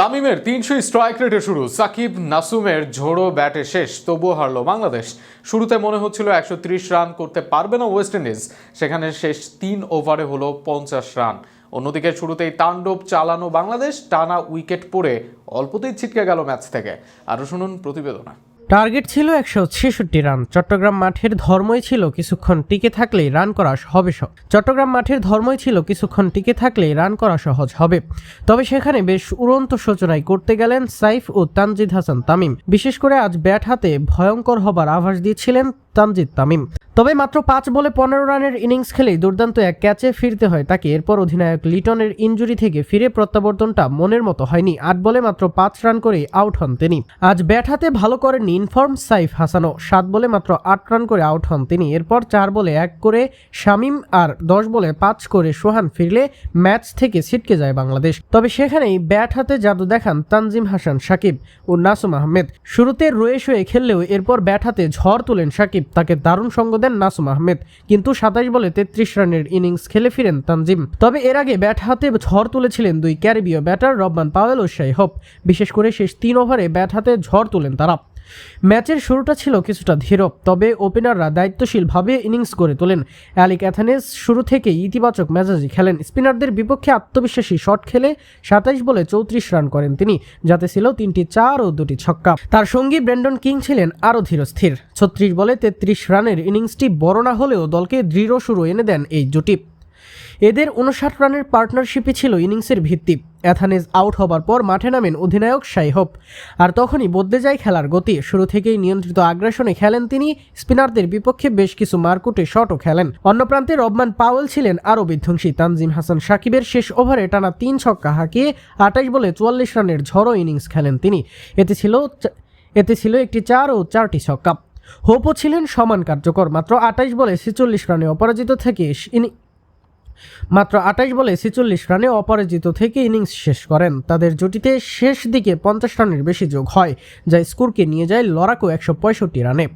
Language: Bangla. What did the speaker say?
তামিমের তিনশো স্ট্রাইক রেটে শুরু। সাকিব নাসুমের ঝোড়ো ব্যাটে শেষ, তবুও হারল বাংলাদেশ। শুরুতে মনে হচ্ছিল একশো ত্রিশ রান করতে পারবে না ওয়েস্ট ইন্ডিজ, সেখানে শেষ তিন ওভারে হলো পঞ্চাশ রান। অন্যদিকে শুরুতেই তাণ্ডব চালানো বাংলাদেশ, টানা উইকেট পড়ে অল্পতেই ছিটকে গেল ম্যাচ থেকে। আরও শুনুন প্রতিবেদনা। টার্গেট ছিল একশো ছেষট্টি রান। চট্টগ্রাম মাঠের ধর্মই ছিল কিছুক্ষণ টিকে থাকলেই রান করা হবে সহজ। চট্টগ্রাম মাঠের ধর্মই ছিল কিছুক্ষণ টিকে থাকলেই রান করা সহজ হবে। তবে সেখানে বেশ উড়ন্ত সূচনায় করতে গেলেন সাইফ ও তানজিদ হাসান তামিম। বিশেষ করে আজ ব্যাট হাতে ভয়ঙ্কর হবার আভাস দিয়েছিলেন তানজিদ তামিম। তবে মাত্র পাঁচ বলে পনেরো রানের ইনিংস খেলেই দুর্দান্ত এক ক্যাচে ফিরতে হয় তাকে। এরপর অধিনায়ক লিটনের ইঞ্জুরি থেকে ফিরে প্রত্যাবর্তনটা মনের মতো হয়নি। আট বলে মাত্র পাঁচ রান করে আউট হন তিনি। আজ ব্যাট হাতে ভালো করেননি ইনফর্ম সাইফ হাসানও। সাত বলে মাত্র আট রান করে আউট হন তিনি। এরপর চার বলে এক করে শামিম আর দশ বলে পাঁচ করে সোহান ফিরলে ম্যাচ থেকে ছিটকে যায় বাংলাদেশ। তবে সেখানেই ব্যাট হাতে জাদু দেখান তানজিম হাসান সাকিব ও নাসুম আহমেদ। শুরুতে রয়ে শুয়ে খেললেও এরপর ব্যাট হাতে ঝড় তোলেন সাকিব তাকে দারুণ সঙ্গ দেন নাসুম আহমেদ। কিন্তু সাতাশ বলে তেত্রিশ রানের ইনিংস খেলে ফিরেন তানজিম। তবে এর আগে ব্যাট হাতে ঝড় তুলেছিলেন দুই ক্যারিবীয় ব্যাটার রব্বান পাওয়েল ও হোপ বিশেষ করে শেষ তিন ওভারে ব্যাট হাতে ঝড় তোলেন তারা। ম্যাচের শুরুটা ছিল কিছুটা ধীর তবে ওপেনাররা দায়িত্বশীলভাবে ইনিংস গড়ে তোলেন। অ্যালিক অ্যাথানেস শুরু থেকেই ইতিবাচক মেজাজি খেলেন। স্পিনারদের বিপক্ষে আত্মবিশ্বাসী শট খেলে সাতাইশ বলে চৌত্রিশ রান করেন তিনি, যাতে ছিল তিনটি চার ও দুটি ছক্কা। তার সঙ্গী ব্র্যান্ডন কিং ছিলেন আরও ধীরস্থির ছত্রিশ বলে তেত্রিশ রানের ইনিংসটি বড় না হলেও দলকে দৃঢ় শুরু এনে দেন এই জুটি এদের উনষাট রানের পার্টনারশিপই ছিল ইনিংসের ভিত্তি। অ্যাথানেজ আউট হবার পর মাঠে নামেন অধিনায়ক সাইহোপ আর তখনই বদলে যায় খেলার গতি। শুরু থেকেই নিয়ন্ত্রিত আগ্রাসনে খেলেন তিনি। স্পিনারদের বিপক্ষে বেশ কিছু মারকুটে শটও খেলেন। অন্য প্রান্তে রবমান পাওয়েল ছিলেন আরও বিধ্বংসী। তানজিম হাসান সাকিবের শেষ ওভারে টানা তিন ছক্কা হাঁকিয়ে আটাইশ বলে চুয়াল্লিশ রানের ঝড়ো ইনিংস খেলেন তিনি। এতে ছিল এতে ছিল একটি চার ও চারটি ছক্কা। হোপও ছিলেন সমান কার্যকর। মাত্র আটাইশ বলে ছেচল্লিশ রানে অপরাজিত থেকে মাত্র আটাইশ বলে ছেচল্লিশ রানে অপরাজিত থেকে ইনিংস শেষ করেন। তাদের জুটিতে শেষ দিকে পঞ্চাশ রানের বেশি যোগ হয়, যা স্কোরকে নিয়ে যায় লড়াকু একশো পঁয়ষট্টি রানে।